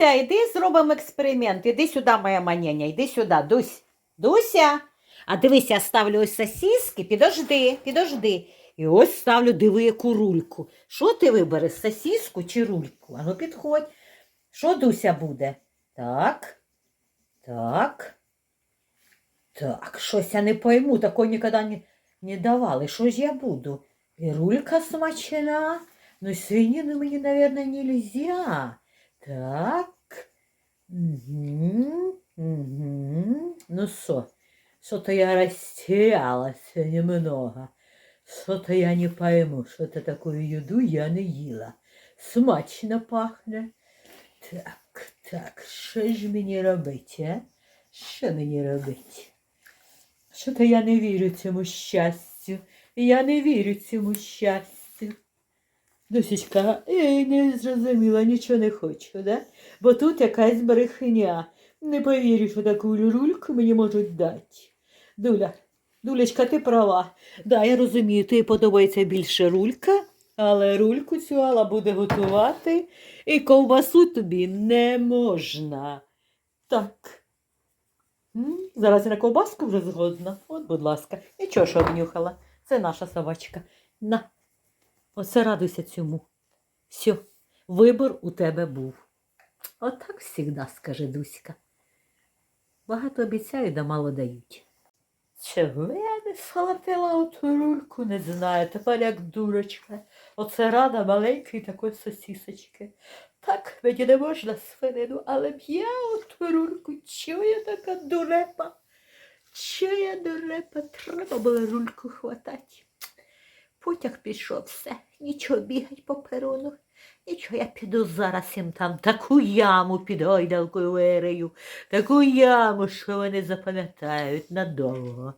Йди зробимо експеримент. Іди сюди, моя маняня, йди сюди, Дусь. Дуся. А дивись, ставлю ось сосиски, підожди, підожди. І ось ставлю, диви, яку рульку. Що ти вибереш, сосиску чи рульку? Ану, підходь. Що Дуся буде? Так. Так. Так, щось я не пойму, такого ніколи не, не давали. Що ж я буду? І рулька смачна. Ну, свинину мені, наверное, нельзя. Так. Угу, угу. Ну что, что-то я растерялась немного. Что-то я не пойму, что-то такую еду я не їла. Смачно пахне. Так, так, що ж мені робити, а? Що мені робити? Що-то я не вірю цьому щастю. Я не вірю цьому щастю. Досічка, я не зрозуміла, нічого не хочу, да? Бо тут якась брехня. Не повірю, що таку люльку мені можуть дати. Дуля, Дулечка, ти права. Да, я розумію, тобі подобається більше рулька, але рульку цю Алла буде готувати, і ковбасу тобі не можна. Так. Зараз я на ковбаску вже згодна. От, будь ласка. Нічого, що обнюхала. Це наша собачка. На. Оце радуйся цьому. Все, вибор у тебе був. Отак завжди, скаже Дуська. Багато обіцяють, да мало дають. Чого я не схватила оту рульку, не знаю, тепер як дурочка. Оце рада маленької такої сосісочки. Так, мені не можна свинину, але б я оту рульку, чого я така дурепа? Чого я дурепа? Треба було рульку хватати. Потяг пішов все, нічого бігать по перону. Нічого, я піду зараз їм там таку яму під гойдалкою вирию, таку яму, що вони запам'ятають надовго.